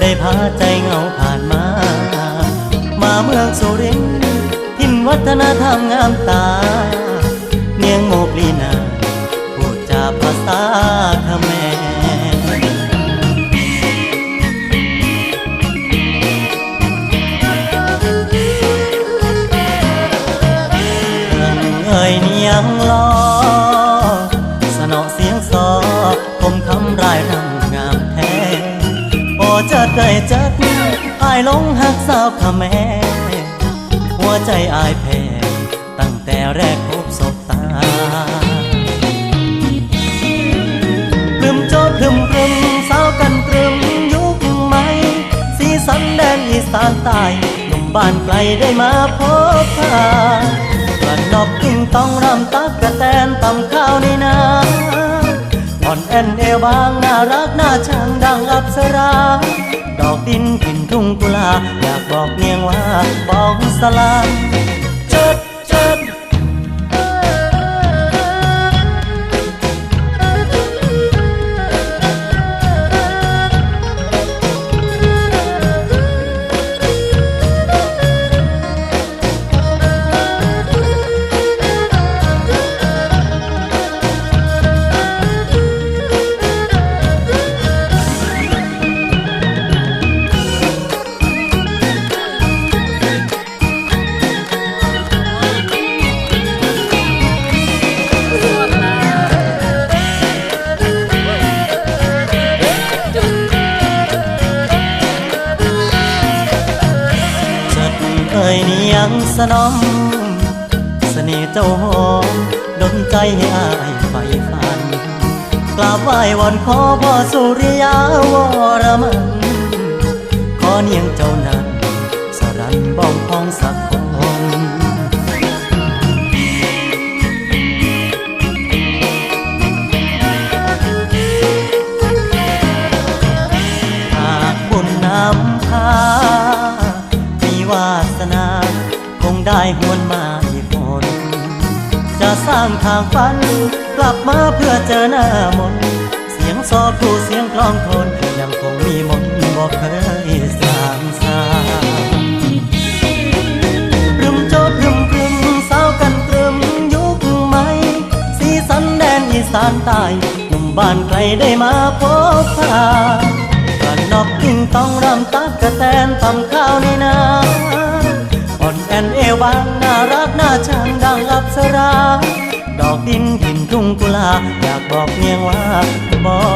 ได้พาใจเหงาผ่านมา มาเมืองสุรินทร์ทินวัฒนธรรมงามตา เนียงโมปลีนาพูดจาภาษาเขมรเอ่ยเนียงลอ จัดได้จัดอายหลงหักสาวขะแม่ หัวใจอายแพ้ตั้งแต่แรกพบศบตาพรึมโจดพรึมพรึมสาวกันตรึมยุคใหม่สีสันแดนอีสานใต้หนุ่มบ้านไกลได้มาพบพากระนอบกิ้งต้องรำตักกะแตนตำข้าวในนาอ่อนแอนเอวบางน่ารักน่าชังดังอับสรา อกดินกินทุ่งกุลา อยากบอกเนียงว่าบอกสลา อ่ยนียงสนมเสน่ห์เจ้าหอมดนใจให้อายไฟฝัน กราบไหว้วอนขอพ่อสุริยาวรมัน ขอเนียงเจ้านั้นสรันบ้องพองสักค คงได้หวนมาอีกคนจะสร้างทางฝัน กลับมาเพื่อเจอหน้ามน เสียงซอครูเสียงกลองโทนยังคงมีมนบอกเคยสางสาพรึมโจดพรึมพรึมสาวกันตรึมยุคใหม่สีสันแดนอีสานใต้หนุ่มบ้านไกลได้มาพบพากันนอกกิ้งต้องรำตักกระแตนตำข้าวในนาอ่นแฟังน่ารักน่าชังดังอับสรา ดอกดินหินทุ่งกุลา อยากบอกเมียงว่าบอก